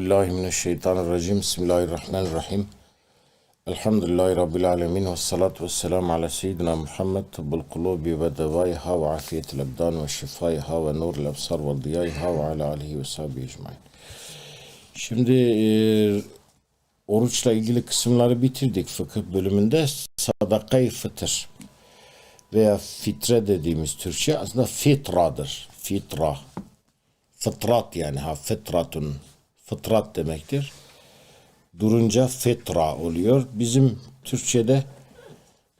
billahi mineşşeytanirracim. Bismillahirrahmanirrahim. Elhamdülillahi Rabbil alemin ve salatu ve selamu ala seyyidina Muhammed tıbbul kulubi ve devaiha ve afiyetil ebdan ve şifaiha ve nurul absar ve diyaiha ve ala alihi ve sahbihi ecmain. Şimdi e, oruçla ilgili kısımları bitirdik fıkıh bölümünde. Sadakayı fıtır veya fitre dediğimiz Türkçe aslında fitradır. Fitra. Fıtrat yani ha fıtratun. Fıtrat demektir. Durunca fitra oluyor. Bizim Türkçe'de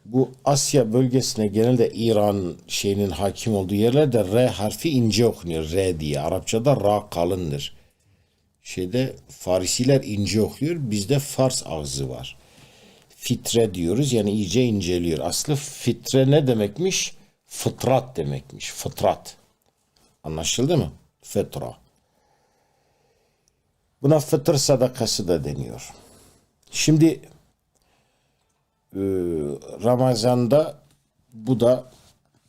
bu Asya bölgesine genelde İran şeyinin hakim olduğu yerlerde R harfi ince okunuyor. R diye. Arapçada ra kalındır. Şeyde Farisiler ince okuyor. Bizde Fars ağzı var. Fitre diyoruz. Yani iyice inceliyor. Aslı fitre ne demekmiş? Fıtrat demekmiş. Fıtrat. Anlaşıldı mı? Fıtra. Buna fıtır sadakası da deniyor. Şimdi e, Ramazan'da bu da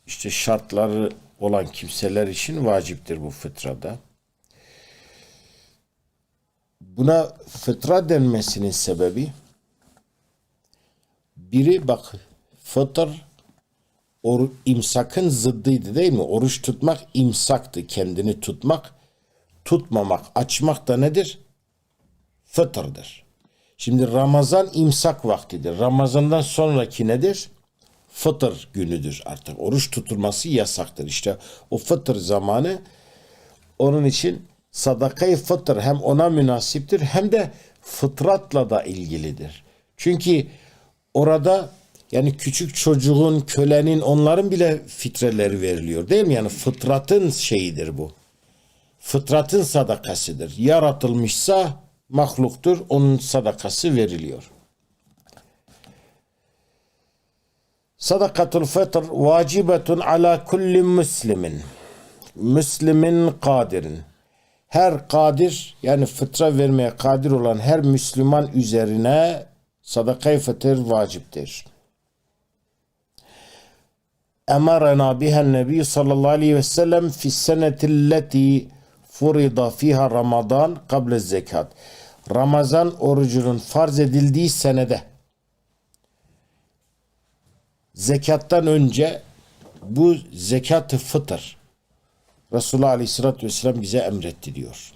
işte şartları olan kimseler için vaciptir bu fıtrada. Buna fıtra denmesinin sebebi biri bak fıtır or, imsakın zıddıydı değil mi? Oruç tutmak imsaktı. Kendini tutmak, tutmamak, açmak da nedir? Fıtırdır. Şimdi Ramazan imsak vaktidir. Ramazandan sonraki nedir? Fıtır günüdür artık. Oruç tutulması yasaktır. İşte o fıtır zamanı onun için sadakayı fıtır hem ona münasiptir hem de fıtratla da ilgilidir. Çünkü orada yani küçük çocuğun, kölenin, onların bile fitreleri veriliyor değil mi? Yani fıtratın şeyidir bu fıtratın sadakasıdır. Yaratılmışsa mahluktur, onun sadakası veriliyor. Sadakatul fitr vacibetun ala kulli muslimin. Müslimin kadirin. Her kadir yani fıtra vermeye kadir olan her Müslüman üzerine sadakayı fıtır vaciptir. Emarena bihen nebi sallallahu aleyhi ve sellem fi senetilleti furida fiha Ramazan kable zekat. Ramazan orucunun farz edildiği senede zekattan önce bu zekatı fıtır Resulullah Aleyhisselatü Vesselam bize emretti diyor.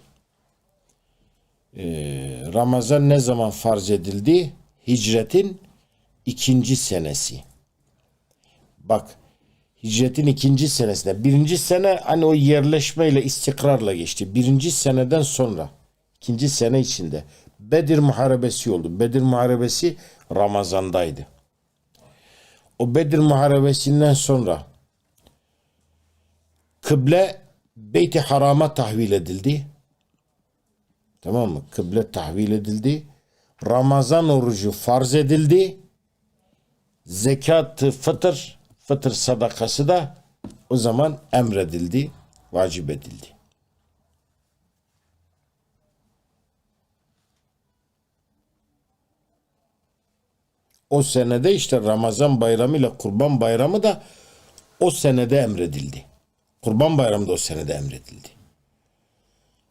Ee, Ramazan ne zaman farz edildi? Hicretin ikinci senesi. Bak hicretin ikinci senesinde. Birinci sene hani o yerleşmeyle istikrarla geçti. Birinci seneden sonra ikinci sene içinde Bedir Muharebesi oldu. Bedir Muharebesi Ramazan'daydı. O Bedir Muharebesi'nden sonra kıble Beyt-i Haram'a tahvil edildi. Tamam mı? Kıble tahvil edildi. Ramazan orucu farz edildi. Zekat-ı fıtır fıtır sadakası da o zaman emredildi, vacip edildi. O senede işte Ramazan bayramı ile Kurban bayramı da o senede emredildi. Kurban bayramı da o senede emredildi.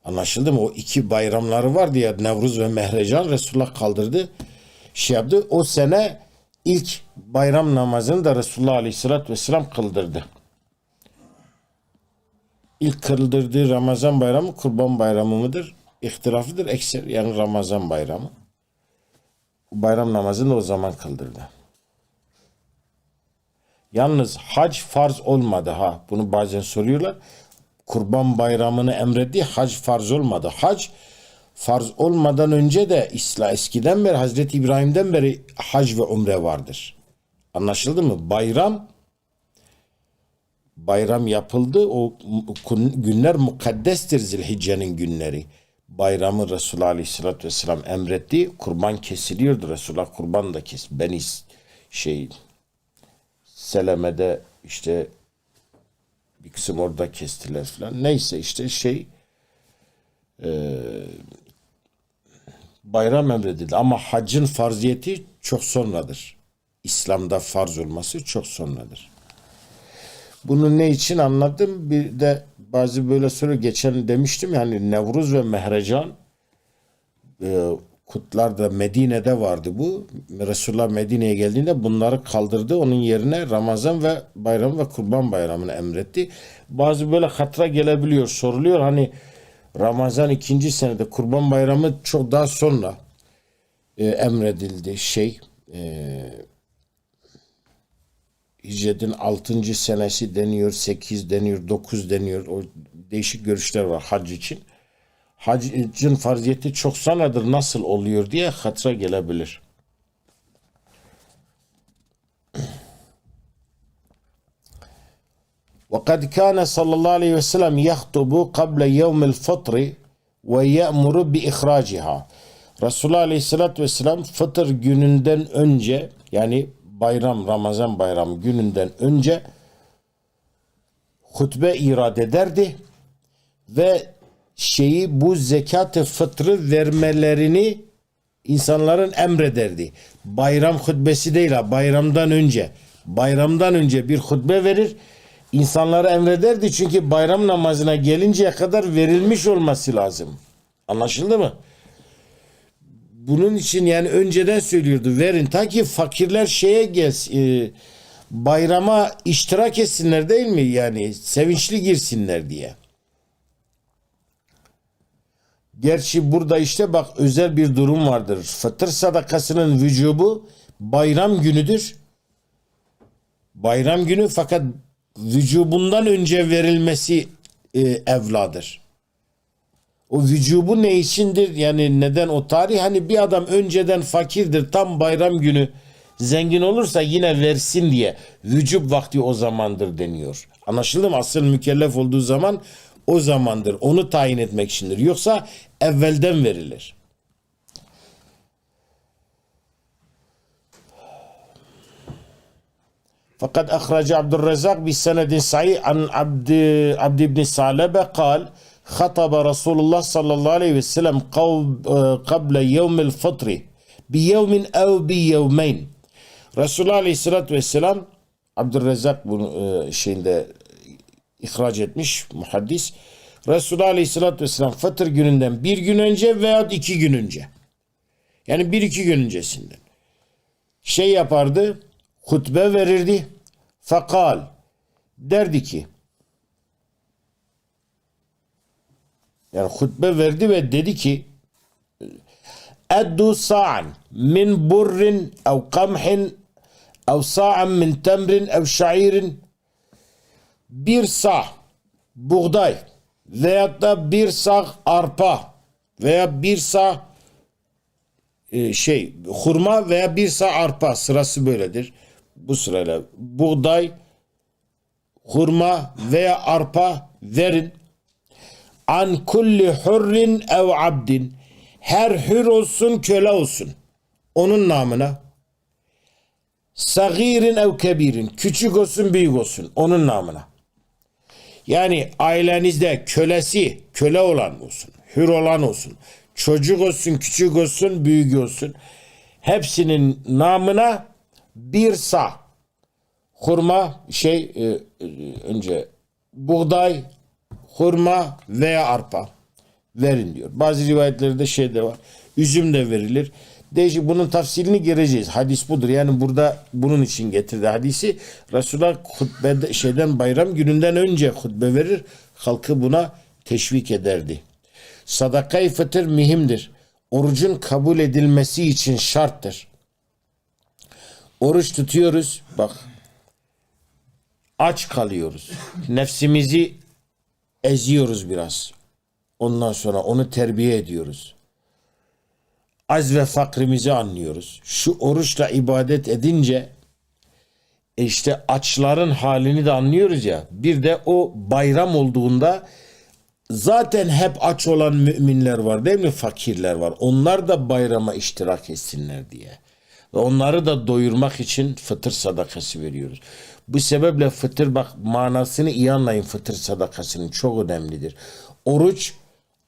Anlaşıldı mı? O iki bayramları vardı ya Nevruz ve Mehrecan Resulullah kaldırdı. Şey yaptı. O sene ilk bayram namazını da Resulullah Aleyhisselatü Vesselam kıldırdı. İlk kıldırdığı Ramazan bayramı kurban bayramı mıdır? İhtilaflıdır. Ekser yani Ramazan bayramı. Bayram namazını da o zaman kıldırdı. Yalnız hac farz olmadı ha. Bunu bazen soruyorlar. Kurban bayramını emretti. Hac farz olmadı. Hac farz olmadan önce de İsla eskiden beri Hazreti İbrahim'den beri hac ve umre vardır. Anlaşıldı mı? Bayram bayram yapıldı. O günler mukaddestir Zilhicce'nin günleri. Bayramı Resulullah Aleyhisselatü Vesselam emretti. Kurban kesiliyordu. Resulullah kurban da kes. Beni şey Seleme'de işte bir kısım orada kestiler falan. Neyse işte şey e, bayram emredildi. Ama hacın farziyeti çok sonradır. İslam'da farz olması çok sonradır. Bunu ne için anladım? Bir de bazı böyle soru geçen demiştim yani Nevruz ve Mehrecan e, kutlar da Medine'de vardı bu. Resulullah Medine'ye geldiğinde bunları kaldırdı. Onun yerine Ramazan ve bayram ve kurban bayramını emretti. Bazı böyle hatıra gelebiliyor, soruluyor. Hani Ramazan ikinci senede kurban bayramı çok daha sonra e, emredildi şey e, Hicret'in 6. senesi deniyor, 8 deniyor, 9 deniyor. O değişik görüşler var hac için. Hacın farziyeti çok sonradır nasıl oluyor diye hatıra gelebilir. وقد كان صلى الله عليه وسلم يخطب قبل يوم الفطر ويأمر بإخراجها Resulullah Aleyhisselatü Vesselam fıtır gününden önce yani bayram Ramazan bayramı gününden önce hutbe irad ederdi ve şeyi bu zekat-ı fıtrı vermelerini insanların emrederdi. Bayram hutbesi değil ha bayramdan önce. Bayramdan önce bir hutbe verir insanlara emrederdi çünkü bayram namazına gelinceye kadar verilmiş olması lazım. Anlaşıldı mı? Bunun için yani önceden söylüyordu verin ta ki fakirler şeye gelsin e, bayrama iştirak etsinler değil mi yani sevinçli girsinler diye. Gerçi burada işte bak özel bir durum vardır. Fıtır sadakasının vücubu bayram günüdür. Bayram günü fakat vücubundan önce verilmesi e, evladır. O vücubu ne içindir? Yani neden o tarih? Hani bir adam önceden fakirdir tam bayram günü zengin olursa yine versin diye vücub vakti o zamandır deniyor. Anlaşıldı mı? Asıl mükellef olduğu zaman o zamandır. Onu tayin etmek içindir. Yoksa evvelden verilir. فقد أخرج عبد الرزاق بسند صحيح عن عبد عبد بن ثعلبة قال خطب رسول الله صلى الله عليه وسلم قبل يوم الفطر بيوم أو بيومين Resulullah Aleyhisselatü Vesselam Abdurrezzak bunu e, şeyinde ihraç etmiş muhaddis. Resulullah Aleyhisselatü Vesselam fıtır gününden bir gün önce veya iki gün önce. Yani bir iki gün öncesinden. Şey yapardı, hutbe verirdi. Fakal derdi ki yani hutbe verdi ve dedi ki eddu sa'an min burrin ev kamhin ev sa'an min temrin ev şairin bir sağ buğday veyahut da bir sağ arpa veya bir sağ e, şey hurma veya bir sağ arpa sırası böyledir. Bu sırayla buğday, hurma veya arpa verin. An kulli hurrin ev abdin. Her hür olsun köle olsun. Onun namına. Sagirin ev kebirin. Küçük olsun büyük olsun. Onun namına. Yani ailenizde kölesi, köle olan olsun, hür olan olsun, çocuk olsun, küçük olsun, büyük olsun. Hepsinin namına bir sağ. Hurma şey e, e, önce buğday, hurma veya arpa verin diyor. Bazı rivayetlerde şey de var. Üzüm de verilir. Değişik bunun tafsilini gireceğiz. Hadis budur. Yani burada bunun için getirdi hadisi. Resulullah hutbede, şeyden bayram gününden önce hutbe verir. Halkı buna teşvik ederdi. Sadakayı fıtır mühimdir. Orucun kabul edilmesi için şarttır. Oruç tutuyoruz. Bak aç kalıyoruz. Nefsimizi eziyoruz biraz. Ondan sonra onu terbiye ediyoruz az ve fakrimizi anlıyoruz. Şu oruçla ibadet edince e işte açların halini de anlıyoruz ya. Bir de o bayram olduğunda zaten hep aç olan müminler var değil mi? Fakirler var. Onlar da bayrama iştirak etsinler diye. Onları da doyurmak için fıtır sadakası veriyoruz. Bu sebeple fıtır bak manasını iyi anlayın fıtır sadakasının çok önemlidir. Oruç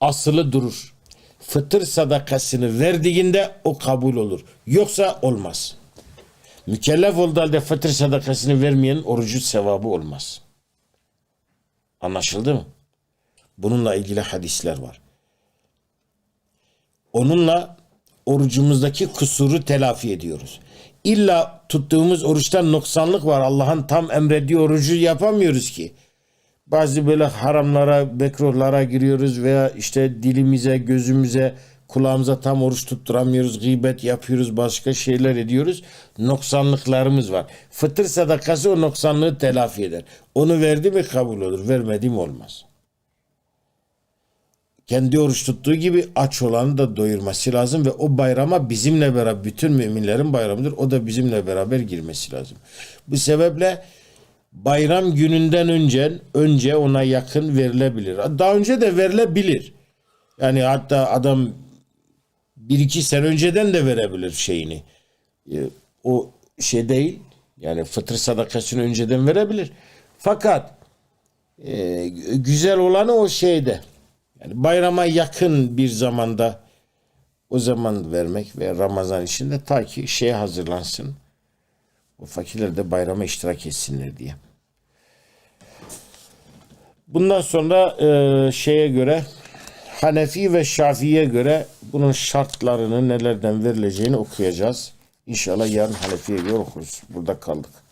asılı durur fıtır sadakasını verdiğinde o kabul olur. Yoksa olmaz. Mükellef olduğu halde fıtır sadakasını vermeyen orucu sevabı olmaz. Anlaşıldı mı? Bununla ilgili hadisler var. Onunla orucumuzdaki kusuru telafi ediyoruz. İlla tuttuğumuz oruçtan noksanlık var. Allah'ın tam emrettiği orucu yapamıyoruz ki. Bazı böyle haramlara, mekruhlara giriyoruz veya işte dilimize, gözümüze, kulağımıza tam oruç tutturamıyoruz, gıybet yapıyoruz, başka şeyler ediyoruz. Noksanlıklarımız var. Fıtır sadakası o noksanlığı telafi eder. Onu verdi mi kabul olur, vermedi mi olmaz. Kendi oruç tuttuğu gibi aç olanı da doyurması lazım ve o bayrama bizimle beraber bütün müminlerin bayramıdır. O da bizimle beraber girmesi lazım. Bu sebeple bayram gününden önce önce ona yakın verilebilir. Daha önce de verilebilir. Yani hatta adam bir iki sene önceden de verebilir şeyini. E, O şey değil. Yani fıtır sadakasını önceden verebilir. Fakat e, güzel olanı o şeyde. Yani bayrama yakın bir zamanda o zaman vermek ve Ramazan içinde ta ki şeye hazırlansın. O fakirler de bayrama iştirak etsinler diye. Bundan sonra e, şeye göre Hanefi ve Şafii'ye göre bunun şartlarını nelerden verileceğini okuyacağız. İnşallah yarın Hanefi'ye göre okuruz. Burada kaldık.